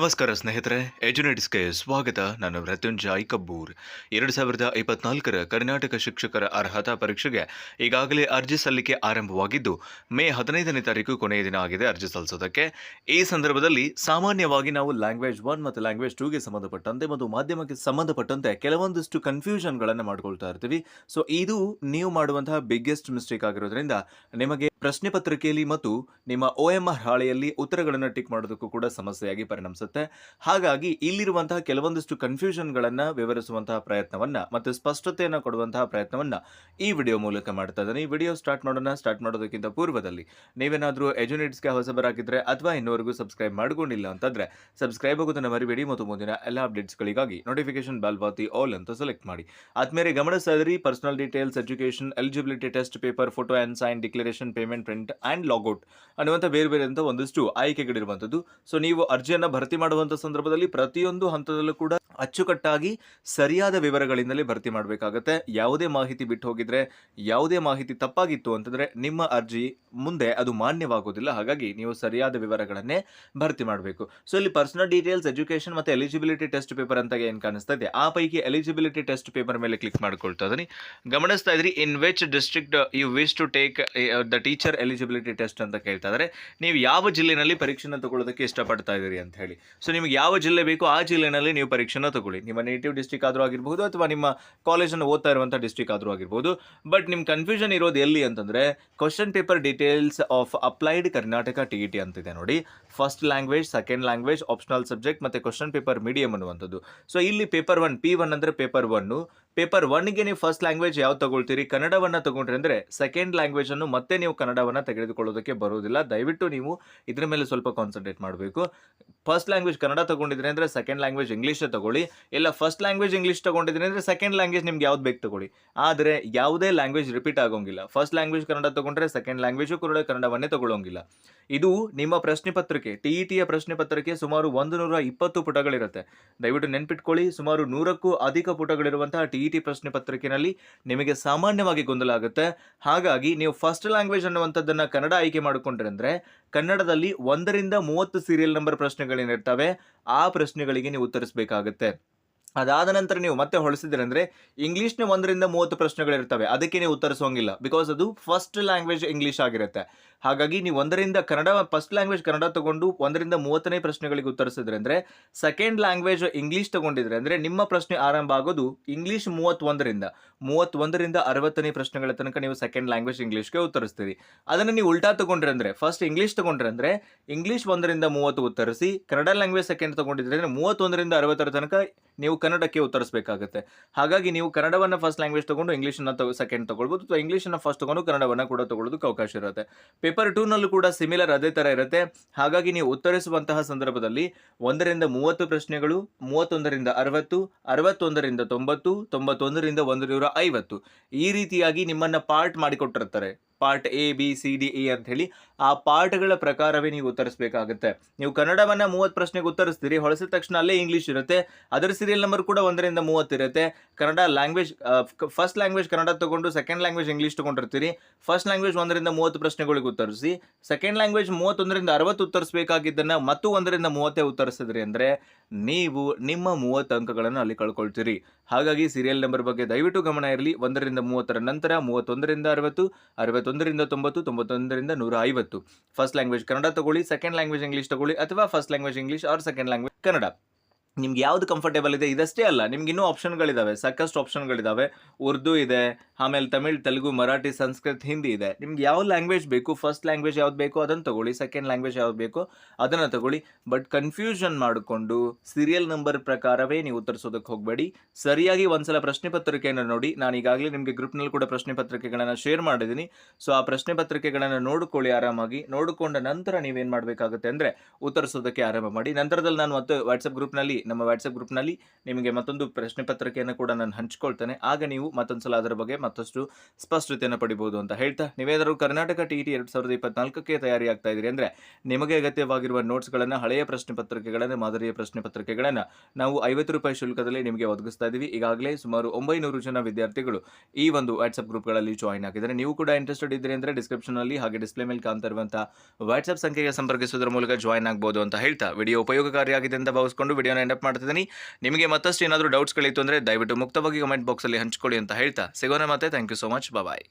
ನಮಸ್ಕಾರ ಸ್ನೇಹಿತರೆ ಎಜುನೆಟ್ಸ್ಗೆ ಸ್ವಾಗತ. ನಾನು ಮೃತ್ಯುಂಜಯ್ ಕಬ್ಬೂರ್ ಎರಡು ಸಾವಿರದ ಇಪ್ಪತ್ನಾಲ್ಕರ ಕರ್ನಾಟಕ ಶಿಕ್ಷಕರ ಅರ್ಹತಾ ಪರೀಕ್ಷೆಗೆ ಈಗಾಗಲೇ ಅರ್ಜಿ ಸಲ್ಲಿಕೆ ಆರಂಭವಾಗಿದ್ದು, ಮೇ ಹದಿನೈದನೇ ತಾರೀಕು ಕೊನೆಯ ದಿನ ಆಗಿದೆ ಅರ್ಜಿ ಸಲ್ಲಿಸೋದಕ್ಕೆ. ಈ ಸಂದರ್ಭದಲ್ಲಿ ಸಾಮಾನ್ಯವಾಗಿ ನಾವು ಲ್ಯಾಂಗ್ವೇಜ್ ಒನ್ ಮತ್ತು ಲ್ಯಾಂಗ್ವೇಜ್ ಟೂಗೆ ಸಂಬಂಧಪಟ್ಟಂತೆ ಮತ್ತು ಮಾಧ್ಯಮಕ್ಕೆ ಸಂಬಂಧಪಟ್ಟಂತೆ ಕೆಲವೊಂದಿಷ್ಟು ಕನ್ಫ್ಯೂಷನ್ಗಳನ್ನು ಮಾಡ್ಕೊಳ್ತಾ ಇರ್ತೀವಿ. ಸೊ ಇದು ನೀವು ಮಾಡುವಂತಹ ಬಿಗ್ಗೆಸ್ಟ್ ಮಿಸ್ಟೇಕ್ ಆಗಿರೋದ್ರಿಂದ ನಿಮಗೆ ಪ್ರಶ್ನೆ ಪತ್ರಿಕೆಯಲ್ಲಿ ಮತ್ತು ನಿಮ್ಮ ಒ ಎಂ ಆರ್ ಹಾಳೆಯಲ್ಲಿ ಉತ್ತರಗಳನ್ನು ಟಿಕ್ ಮಾಡೋದಕ್ಕೂ ಕೂಡ ಸಮಸ್ಯೆಯಾಗಿ ಪರಿಣಮಿಸುತ್ತೆ. ಹಾಗಾಗಿ ಇಲ್ಲಿರುವಂತಹ ಕೆಲವೊಂದಿಷ್ಟು ಕನ್ಫ್ಯೂಷನ್ಗಳನ್ನು ವಿವರಿಸುವಂತಹ ಪ್ರಯತ್ನವನ್ನ ಮತ್ತು ಸ್ಪಷ್ಟತೆಯನ್ನು ಕೊಡುವಂತಹ ಪ್ರಯತ್ನವನ್ನ ಈ ವಿಡಿಯೋ ಮೂಲಕ ಮಾಡ್ತಾ ಇದ್ದಾನೆ. ಈ ವಿಡಿಯೋ ಸ್ಟಾರ್ಟ್ ಮಾಡೋಣ. ಸ್ಟಾರ್ಟ್ ಮಾಡೋದಕ್ಕಿಂತ ಪೂರ್ವದಲ್ಲಿ ನೀವೇನಾದರೂ ಎಜುನೇಟ್ಸ್ಗೆ ಹೊಸಬರಾಗಿದ್ದರೆ ಅಥವಾ ಇನ್ನೂವರೆಗೂ ಸಬ್ಸ್ಕ್ರೈಬ್ ಮಾಡಿಕೊಂಡಿಲ್ಲ ಅಂತಂದರೆ ಸಬ್ಸ್ಕ್ರೈಬ್ ಆಗೋದನ್ನು ಮರಿಬೇಡಿ ಮತ್ತು ಮುಂದಿನ ಎಲ್ಲ ಅಪ್ಡೇಟ್ಸ್ಗಳಿಗಾಗಿ ನೋಟಿಫಿಕೇಶನ್ ಬೆಲ್ ಬಾತಿ ಆಲ್ ಅಂತ ಸೆಲೆಕ್ಟ್ ಮಾಡಿ. ಆದ್ಮೇಲೆ ಗಮನಿಸಿದ್ರಿ personal details education eligibility test paper photo and sign declaration payment print and logout ಅನ್ನುವಂಥ ಬೇರೆ ಬೇರೆ ಅಂತ ಒಂದಿಷ್ಟು ಆಯ್ಕೆಗಳಿರುವಂಥದ್ದು. ಸೊ ನೀವು ಅರ್ಜಿಯನ್ನು ಭರ್ತಿ ಮಾಡುವಂಥ ಸಂದರ್ಭದಲ್ಲಿ ಪ್ರತಿಯೊಂದು ಹಂತದಲ್ಲೂ ಕೂಡ ಅಚ್ಚುಕಟ್ಟಾಗಿ ಸರಿಯಾದ ವಿವರಗಳಿಂದಲೇ ಭರ್ತಿ ಮಾಡಬೇಕಾಗತ್ತೆ. ಯಾವುದೇ ಮಾಹಿತಿ ಬಿಟ್ಟು ಹೋಗಿದ್ರೆ, ಯಾವುದೇ ಮಾಹಿತಿ ತಪ್ಪಾಗಿತ್ತು ಅಂತಂದರೆ ನಿಮ್ಮ ಅರ್ಜಿ ಮುಂದೆ ಅದು ಮಾನ್ಯವಾಗೋದಿಲ್ಲ. ಹಾಗಾಗಿ ನೀವು ಸರಿಯಾದ ವಿವರಗಳನ್ನೇ ಭರ್ತಿ ಮಾಡಬೇಕು. ಸೊ ಇಲ್ಲಿ ಪರ್ಸನಲ್ ಡೀಟೇಲ್ಸ್ ಎಜುಕೇಶನ್ ಮತ್ತು ಎಲಿಜಿಬಿಲಿಟಿ ಟೆಸ್ಟ್ ಪೇಪರ್ ಅಂತ ಏನು ಕಾಣಿಸ್ತಾ ಇದೆ? ಆ ಪೈಕಿ ಎಲಿಜಿಬಿಲಿಟಿ ಟೆಸ್ಟ್ ಪೇಪರ್ ಮೇಲೆ ಕ್ಲಿಕ್ ಮಾಡ್ಕೊಳ್ತಾ ಇದ್ದೀನಿ ಗಮನಿಸ್ತಾ ಇದ್ರಿ in which district you wish to take the teacher eligibility test ಅಂತ ಕೇಳ್ತಾ ಇದ್ದಾರೆ ನೀವು ಯಾವ ಜಿಲ್ಲೆನಲ್ಲಿ ಪರೀಕ್ಷೆನ ತಗೊಳ್ಳೋದಕ್ಕೆ ಇಷ್ಟಪಡ್ತಾ ಇದ್ದೀರಿ ಅಂತ ಹೇಳಿ. ಸೊ ನಿಮಗೆ ಯಾವ ಜಿಲ್ಲೆ ಬೇಕು ಆ ಜಿಲ್ಲೆನಲ್ಲಿ ನೀವು ಪರೀಕ್ಷೆನ ತಗೊಳ್ಳಿ. ನಿಮ್ಮ ನೇಟಿವ್ ಡಿಸ್ಟ್ರಿಕ್ಟ್ ಆದರೂ ಆಗಿರ್ಬೋದು ಅಥವಾ ನಿಮ್ಮ ಕಾಲೇಜನ್ನು ಓದ್ತಾ ಇರುವಂಥ ಡಿಸ್ಟ್ರಿಕ್ಟ್ ಆದರೂ ಆಗಿರ್ಬೋದು. ಬಟ್ ನಿಮ್ಮ ಕನ್ಫ್ಯೂಷನ್ ಇರೋದು ಎಲ್ಲಿ ಅಂತಂದರೆ question paper details of applied Karnataka T E T ಅಂತಿದೆ ನೋಡಿ. First language second language optional subject ಮತ್ತು ಕ್ವಶನ್ ಪೇಪರ್ ಮೀಡಿಯಂ ಅನ್ನುವಂಥದ್ದು. ಸೊ ಇಲ್ಲಿ ಪೇಪರ್ ಒನ್ ಪಿ ಒನ್ ಅಂದರೆ ಪೇಪರ್ ಒನ್ನು ಪೇಪರ್ ಒನ್ಗೆ ನೀವು ಫಸ್ಟ್ ಲ್ಯಾಂಗ್ವೇಜ್ ಯಾವ್ದು ತಗೊಳ್ತೀರಿ? ಕನ್ನಡವನ್ನು ತಗೊಂಡ್ರೆ ಅಂದರೆ ಸೆಕೆಂಡ್ ಲ್ಯಾಂಗ್ವೇಜನ್ನು ಮತ್ತೆ ನೀವು ಕನ್ನಡವನ್ನು ತೆಗೆದುಕೊಳ್ಳೋದಕ್ಕೆ ಬರೋದಿಲ್ಲ. ದಯವಿಟ್ಟು ನೀವು ಇದ್ರ ಮೇಲೆ ಸ್ವಲ್ಪ ಕಾನ್ಸಂಟ್ರೇಟ್ ಮಾಡಬೇಕು. ಫಸ್ಟ್ ಲ್ಯಾಂಗ್ವೇಜ್ ಕನ್ನಡ ತಗೊಂಡಿದ್ರೆ ಅಂದರೆ ಸೆಕೆಂಡ್ ಲ್ಯಾಂಗ್ವೇಜ್ ಇಂಗ್ಲೀಷೇ ತಗೊಳ್ಳಿ. ಇಲ್ಲ ಫಸ್ಟ್ ಲ್ಯಾಂಗ್ವೇಜ್ ಇಂಗ್ಲೀಷ್ ತಗೊಂಡಿದ್ರೆ ಅಂದರೆ ಸೆಕೆಂಡ್ ಲ್ಯಾಂಗ್ವೇಜ್ ನಿಮ್ಗೆ ಯಾವ್ದು ಬೇಕು ತಗೊಳ್ಳಿ. ಆದರೆ ಯಾವುದೇ ಲ್ಯಾಂಗ್ವೇಜ್ ರಿಪೀಟ್ ಆಗೋಂಗಿಲ್ಲ. ಫಸ್ಟ್ ಲ್ಯಾಂಗ್ವೇಜ್ ಕನ್ನಡ ತಗೊಂಡ್ರೆ ಸೆಕೆಂಡ್ ಲ್ಯಾಂಗ್ವೇಜು ಕೂಡ ಕನ್ನಡವನ್ನೇ ತಗೊಳ್ಳೋಂಗಿಲ್ಲ. ಇದು ನಿಮ್ಮ ಪ್ರಶ್ನೆ ಪತ್ರಿಕೆ, ಟಿ ಇ ಟಿಯ ಪ್ರಶ್ನೆ ಪತ್ರಿಕೆ ಸುಮಾರು ಒಂದು ನೂರ ಇಪ್ಪತ್ತು ಪುಟಗಳಿರುತ್ತೆ. ದಯವಿಟ್ಟು ನೆನ್ಪಿಟ್ಕೊಳ್ಳಿ, ಸುಮಾರು ನೂರಕ್ಕೂ ಅಧಿಕ ಪುಟಗಳಿರುವಂತಹ ಟಿ ಇ ಟಿ ಪ್ರಶ್ನೆ ಪತ್ರಿಕೆನಲ್ಲಿ ನಿಮಗೆ ಸಾಮಾನ್ಯವಾಗಿ ಗೊಂದಲ ಆಗುತ್ತೆ. ಹಾಗಾಗಿ ನೀವು ಫಸ್ಟ್ ಲ್ಯಾಂಗ್ವೇಜ್ ಅನ್ನುವಂಥದ್ದನ್ನು ಕನ್ನಡ ಆಯ್ಕೆ ಮಾಡಿಕೊಂಡ್ರೆ ಅಂದ್ರೆ ಕನ್ನಡದಲ್ಲಿ ಒಂದರಿಂದ ಮೂವತ್ತು ಸೀರಿಯಲ್ ನಂಬರ್ ಪ್ರಶ್ನೆಗಳೇನಿರ್ತವೆ ಆ ಪ್ರಶ್ನೆಗಳಿಗೆ ನೀವು ಉತ್ತರಿಸಬೇಕಾಗುತ್ತೆ. ಅದಾದ ನಂತರ ನೀವು ಮತ್ತೆ ಹೊಳಿಸಿದ್ರೆ ಅಂದರೆ ಇಂಗ್ಲೀಷ್ನ ಒಂದರಿಂದ ಮೂವತ್ತು ಪ್ರಶ್ನೆಗಳಿರ್ತವೆ. ಅದಕ್ಕೆ ನೀವು ಉತ್ತರಿಸೋಂಗಿಲ್ಲ ಬಿಕಾಸ್ ಅದು ಫಸ್ಟ್ ಲ್ಯಾಂಗ್ವೇಜ್ ಇಂಗ್ಲೀಷ್ ಆಗಿರುತ್ತೆ. ಹಾಗಾಗಿ ನೀವು ಒಂದರಿಂದ ಕನ್ನಡ ಫಸ್ಟ್ ಲ್ಯಾಂಗ್ವೇಜ್ ಕನ್ನಡ ತಗೊಂಡು ಒಂದರಿಂದ ಮೂವತ್ತನೇ ಪ್ರಶ್ನೆಗಳಿಗೆ ಉತ್ತರಿಸಿದ್ರೆ ಅಂದರೆ ಸೆಕೆಂಡ್ ಲ್ಯಾಂಗ್ವೇಜ್ ಇಂಗ್ಲೀಷ್ ತಗೊಂಡಿದ್ರೆ ಅಂದರೆ ನಿಮ್ಮ ಪ್ರಶ್ನೆ ಆರಂಭ ಆಗೋದು ಇಂಗ್ಲೀಷ್ ಮೂವತ್ತೊಂದರಿಂದ. ಮೂವತ್ತೊಂದರಿಂದ ಅರವತ್ತನೇ ಪ್ರಶ್ನೆಗಳ ತನಕ ನೀವು ಸೆಕೆಂಡ್ ಲ್ಯಾಂಗ್ವೇಜ್ ಇಂಗ್ಲೀಷ್ಗೆ ಉತ್ತರಿಸ್ತೀರಿ. ಅದನ್ನು ನೀವು ಉಲ್ಟಾ ತಗೊಂಡ್ರೆ ಅಂದರೆ ಫಸ್ಟ್ ಇಂಗ್ಲೀಷ್ ತಗೊಂಡ್ರೆ ಅಂದರೆ ಇಂಗ್ಲೀಷ್ ಒಂದರಿಂದ ಮೂವತ್ತು ಉತ್ತರಿಸಿ ಕನ್ನಡ ಲ್ಯಾಂಗ್ವೇಜ್ ಸೆಕೆಂಡ್ ತಗೊಂಡಿದ್ರೆ ಅಂದರೆ ಮೂವತ್ತೊಂದರಿಂದ ಅರವತ್ತರ ತನಕ ನೀವು ಕನ್ನಡಕ್ಕೆ ಉತ್ತರಿಸಬೇಕಾಗುತ್ತೆ. ಹಾಗಾಗಿ ನೀವು ಕನ್ನಡವನ್ನು ಫಸ್ಟ್ ಲ್ಯಾಂಗ್ವೇಜ್ ತಗೊಂಡು ಇಂಗ್ಲೀಷನ್ನು ತಗೋ ಸೆಕೆಂಡ್ ತೊಗೊಳ್ಬೋದು, ಅಥವಾ ಇಂಗ್ಲೀಷನ್ನು ಫಸ್ಟ್ ತಗೊಂಡು ಕನ್ನಡವನ್ನು ಕೂಡ ತಗೊಳ್ಳೋದಕ್ಕೆ ಅವಕಾಶ ಇರುತ್ತೆ. ಪೇಪರ್ ಟೂನಲ್ಲೂ ಕೂಡ ಸಿಮಿಲರ್ ಅದೇ ಥರ ಇರುತ್ತೆ. ಹಾಗಾಗಿ ನೀವು ಉತ್ತರಿಸುವಂತಹ ಸಂದರ್ಭದಲ್ಲಿ ಒಂದರಿಂದ ಮೂವತ್ತು ಪ್ರಶ್ನೆಗಳು, ಮೂವತ್ತೊಂದರಿಂದ ಅರವತ್ತು, ಅರವತ್ತೊಂದರಿಂದ ತೊಂಬತ್ತು, ತೊಂಬತ್ತೊಂದರಿಂದ ಒಂದು ನೂರ ಐವತ್ತು. ಈ ರೀತಿಯಾಗಿ ನಿಮ್ಮನ್ನು part ಮಾಡಿಕೊಟ್ಟಿರ್ತಾರೆ. Part A, B, C, D, A ಅಂತ ಹೇಳಿ ಆ ಪಾರ್ಟ್ಗಳ ಪ್ರಕಾರವೇ ನೀವು ಉತ್ತರಿಸಬೇಕಾಗುತ್ತೆ. ನೀವು ಕನ್ನಡವನ್ನು ಮೂವತ್ತು ಪ್ರಶ್ನೆಗೆ ಉತ್ತರಿಸ್ತೀರಿ, ಹೊಳಿಸಿದ ತಕ್ಷಣ ಅಲ್ಲೇ ಇಂಗ್ಲೀಷ್ ಇರುತ್ತೆ, ಅದರ ಸೀರಿಯಲ್ ನಂಬರ್ ಕೂಡ ಒಂದರಿಂದ ಮೂವತ್ತು ಇರುತ್ತೆ. Kannada language first language Kannada ತಗೊಂಡು ಸೆಕೆಂಡ್ ಲ್ಯಾಂಗ್ವೇಜ್ ಇಂಗ್ಲೀಷ್ ತಗೊಂಡಿರ್ತೀರಿ. ಫಸ್ಟ್ ಲ್ಯಾಂಗ್ವೇಜ್ ಒಂದರಿಂದ ಮೂವತ್ತು ಪ್ರಶ್ನೆಗಳಿಗೆ ಉತ್ತರಿಸಿ ಸೆಕೆಂಡ್ ಲ್ಯಾಂಗ್ವೇಜ್ ಮೂವತ್ತೊಂದರಿಂದ ಅರವತ್ತು ಉತ್ತರಿಸಬೇಕಾಗಿದ್ದನ್ನು ಮತ್ತು ಒಂದರಿಂದ ಮೂವತ್ತೇ ಉತ್ತರಿಸಿದ್ರಿ ಅಂದರೆ ನೀವು ನಿಮ್ಮ ಮೂವತ್ತು ಅಂಕಗಳನ್ನು ಅಲ್ಲಿ ಕಳ್ಕೊಳ್ತೀರಿ. ಹಾಗಾಗಿ ಸೀರಿಯಲ್ ನಂಬರ್ ಬಗ್ಗೆ ದಯವಿಟ್ಟು ಗಮನ ಇರಲಿ, ಒಂದರಿಂದ ಮೂವತ್ತರ ನಂತರ ಮೂವತ್ತೊಂದರಿಂದ ಅರವತ್ತು ಅರವತ್ತು ಅರವತ್ತೊಂದರಿಂದ ತೊಂಬತ್ತು, ತೊಂಬತ್ತೊಂದರಿಂದ ನೂರ ಐವತ್ತು ಫಸ್ಟ್ ಲ್ಯಾಂಗ್ವೇಜ್ ಕನ್ನಡ ತಗೊಳ್ಳಿ ಸೆಕೆಂಡ್ ಲ್ಯಾಂಗ್ವೇಜ್ ಇಂಗ್ಲೀಷ್ ತಗೊಳ್ಳಿ, ಅಥವಾ first language English or second language Kannada. ನಿಮ್ಗೆ ಯಾವ್ದು ಕಂಫರ್ಟೇಬಲ್ ಇದೆ? ಇದಷ್ಟೇ ಅಲ್ಲ, ನಿಮ್ಗೆ ಇನ್ನೂ ಆಪ್ಷನ್ಗಳಿದಾವೆ ಸಾಕಷ್ಟು ಆಪ್ಷನ್ಗಳಿದ್ದಾವೆ ಉರ್ದು ಇದೆ, ಆಮೇಲೆ ತಮಿಳ್, ತೆಲುಗು, ಮರಾಠಿ, ಸಂಸ್ಕೃತ್, ಹಿಂದಿ ಇದೆ. ನಿಮ್ಗೆ ಯಾವ ಲ್ಯಾಂಗ್ವೇಜ್ ಬೇಕು? ಫಸ್ಟ್ ಲ್ಯಾಂಗ್ವೇಜ್ ಯಾವ್ದು ಬೇಕು? ಅದನ್ನು ತಗೊಳ್ಳಿ. ಸೆಕೆಂಡ್ ಲ್ಯಾಂಗ್ವೇಜ್ ಯಾವ್ದು ಬೇಕು? ಅದನ್ನು ತಗೊಳ್ಳಿ. ಬಟ್ ಕನ್ಫ್ಯೂಷನ್ ಮಾಡಿಕೊಂಡು ಸೀರಿಯಲ್ ನಂಬರ್ ಪ್ರಕಾರವೇ ನೀವು ಉತ್ತರಿಸೋದಕ್ಕೆ ಹೋಗಬೇಡಿ. ಸರಿಯಾಗಿ ಒಂದ್ಸಲ ಪ್ರಶ್ನೆ ಪತ್ರಿಕೆಯನ್ನು ನೋಡಿ. ನಾನು ಈಗಾಗಲೇ ನಿಮಗೆ ಗ್ರೂಪ್ನಲ್ಲಿ ಕೂಡ ಪ್ರಶ್ನೆ ಪತ್ರಿಕೆಗಳನ್ನು ಶೇರ್ ಮಾಡಿದ್ದೀನಿ. ಸೊ, ಆ ಪ್ರಶ್ನೆ ಪತ್ರಿಕೆಗಳನ್ನು ನೋಡಿಕೊಳ್ಳಿ ಆರಾಮಾಗಿ. ನೋಡಿಕೊಂಡ ನಂತರ ನೀವೇನು ಮಾಡಬೇಕಾಗುತ್ತೆ ಅಂದರೆ ಉತ್ತರಿಸೋದಕ್ಕೆ ಆರಂಭ ಮಾಡಿ. ನಂತರದಲ್ಲಿ ನಾನು ಮತ್ತೆ ವಾಟ್ಸಪ್ ಗ್ರೂಪ್ನಲ್ಲಿ ನಮ್ಮ ವಾಟ್ಸಪ್ ಗ್ರೂಪ್ನಲ್ಲಿ ನಿಮಗೆ ಮತ್ತೊಂದು ಪ್ರಶ್ನೆ ಪತ್ರಿಕೆಯನ್ನು ಕೂಡ ನಾನು ಹಂಚಿಕೊಳ್ತೇನೆ. ಆಗ ನೀವು ಮತ್ತೊಂದು ಸಲ ಅದರ ಬಗ್ಗೆ ಮತ್ತಷ್ಟು ಸ್ಪಷ್ಟತೆಯನ್ನು ಪಡಿಬಹುದು ಅಂತ ಹೇಳ್ತಾ ನೀವೇನಾದರೂ ಕರ್ನಾಟಕ ಟಿ ಟಿ ಎರಡು ಸಾವಿರದ ಇಪ್ಪತ್ನಾಲ್ಕಕ್ಕೆ ತಯಾರಿ ಆಗ್ತಾ ಇದ್ದೀರಿ ಅಂದರೆ ನಿಮಗೆ ಅಗತ್ಯವಾಗಿರುವ ನೋಟ್ಸ್ಗಳನ್ನು ಹಳೆಯ ಪ್ರಶ್ನೆ ಪತ್ರಿಕೆಗಳನ್ನು, ಮಾದರಿಯ ಪ್ರಶ್ನೆ ಪತ್ರಿಕೆಗಳನ್ನು ನಾವು ಐವತ್ತು ರೂಪಾಯಿ ಶುಲ್ಕದಲ್ಲಿ ನಿಮಗೆ ಒದಗಿಸ್ತಾ ಇದ್ದೀವಿ. ಈಗಾಗಲೇ ಸುಮಾರು ಒಂಬೈನೂರು ಜನ ವಿದ್ಯಾರ್ಥಿಗಳು ಈ ಒಂದು ವಾಟ್ಸಪ್ ಗ್ರೂಪ್ಗಳಲ್ಲಿ ಜಾಯಿನ್ ಆಗಿದ್ದಾರೆ. ನೀವು ಕೂಡ ಇಂಟ್ರೆಸ್ಟೆಡ್ ಇದ್ದೀರಿ ಅಂದರೆ ಡಿಸ್ಕ್ರಿಪ್ಷನಲ್ಲಿ ಹಾಗೆ ಡಿಸ್ಪ್ಲೇ ಮೇಲೆ ಕಾಣ್ತಾ ಇರುವಂಥ ವಾಟ್ಸಪ್ ಸಂಖ್ಯೆಗೆ ಸಂಪರ್ಕಿಸುವುದರ ಮೂಲಕ ಜಾಯಿನ್ ಆಗ್ಬೋದು ಅಂತ ಹೇಳ್ತಾ, ವಿಡಿಯೋ ಉಪಯೋಗಕಾರಿಯಾಗಿದೆ ಅಂತ ಭಾವಿಸ್ಕೊಂಡು ವಿಡಿಯೋನ ಎಂಡಪ್ ಮಾಡ್ತಿದ್ದೀನಿ. ನಿಮಗೆ ಮತ್ತಷ್ಟು ಏನಾದರೂ ಡೌಟ್ಸ್ಗಳಿತ್ತು ಅಂದರೆ ದಯವಿಟ್ಟು ಮುಕ್ತವಾಗಿ ಕಮೆಂಟ್ ಬಾಕ್ಸಲ್ಲಿ ಹಂಚ್ಕೊಳ್ಳಿ ಅಂತ ಹೇಳ್ತಾ. ಸಿಗೋಣ ಮತ್ತೆ. Thank you so much bye